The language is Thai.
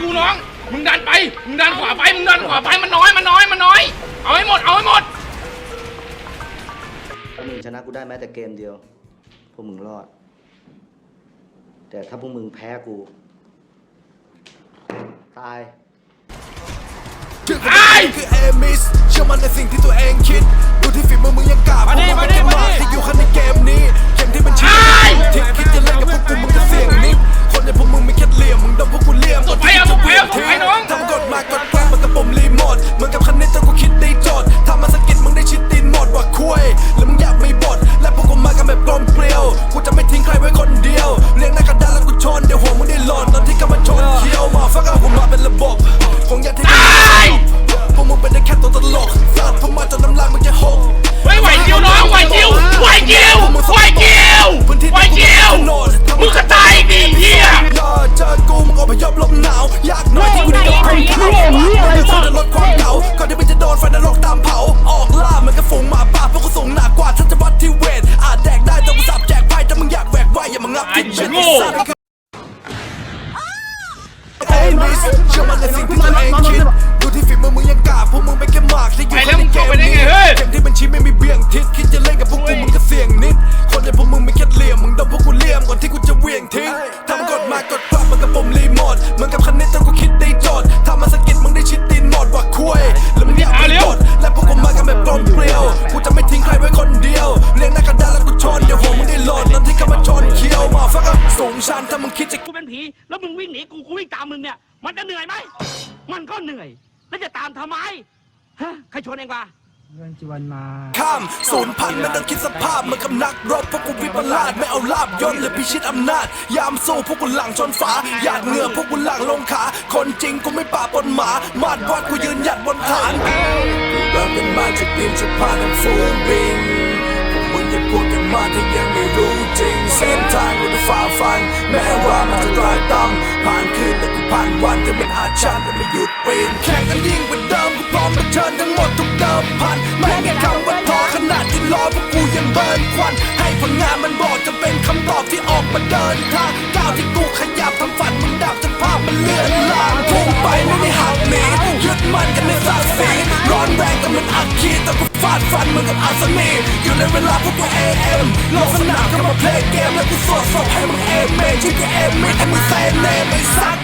กูน้อง มึงดันไป มึงดันขวาไป มึงดันขวาไป มันน้อย มันน้อย มันน้อย เอาให้หมด เอาให้หมดถ้ามึงชนะกูได้แม้แต่เกมเดียว พวกมึงรอด แต่ถ้าพวกมึงแพ้กู ตายคือคือเอมิสเชื่อมันในสิ่งที่ตัวเองคิดดูที่ฝีมือมึงยังกล้ามาดิพวกมามึงดิแค่มามาดิ ที่อยู่ เบ็ดสัตว์เอ้ยมิสเชื่อมันในสิ่งที่ตัวเองคิดดูที่ฝีมือมึงยังกล้าพวกมึงไป็นแค่หมากที่อยู่ไปแล้วในเกมไปได้นี้ไงเฮ้ยเกมที่บัญชีไม่มีเบี่ยงทิศคิดจะเล่นกับพวกกูมึงก็เสี่ยงนิด คนในพวกมึงไม่แค่เหลี่ยมมึงโดนพวกกูเลี่ยมก่อนที่กูจะเวี่ยงทิ้งทำกดมากดปรับมันกับปุ่มรีโมทเหมือนกับคันนี้แต่กูคิดได้โจทย์ทำมาสะกิด มึงวิ่งหนีกูกูวิ่งตามมึงเนี่ย มันจะเหนื่อยไหม มันก็เหนื่อย แล้วจะตามทำไมฮะใครชวนเองวะข้ามศูนย์พันไม่ต้องคิดสภาพเหมือนกับนักรบพวกกูวิปลาสไม่เอาลาบยศหรือพิชิตอำนาจ ยามสู้พวกกูหลังชนฝาหยาดเหงื่อพวกกูหลังลงขา คนจริงกูไม่ป่าปนหมา มาดวัดกูยืนหยัดบนฐานกูเริ่มเป็นมาจากดินจะพาทั้งฝูงบินพวกมึงอย่าพูดกันมาถ้ายังไม่รู้จริง เส้นทางกูจะฝ่าฟัน แม้ว่ามันจะตรายต่ำผ่านคืนแต่กูผ่านวันแต่มันอาจชันแต่ไม่หยุดปีนแข่งกันยิ่งกว่าเดิมกูพร้อมเผชิญทั้งหมดทุกเดิมพันไม่มีคำว่าพอขนาดที่รอพวกกูยังเบิร์นควัน ให้ผลงานมันบอกจะเป็นคำตอบที่ออกมาเดินทางก้าวที่กูขยับทำฝันมึงดับจนภาพมันเลือนลางพุ่งไปไม่ได้หักหนียึดมันกันในศักดิ์ศรีร้อนแรงแต่มันอัดขีแต่กูฟาดฟันมึงกับอัศนีอยู่ในเวลาพวกกู AM ลงสนามก็มาเพลย์เกมแล้วกูสวดศพให้มึงเอเมนชื่อกูเอมไม่ให้มึงแซเนไม่สัก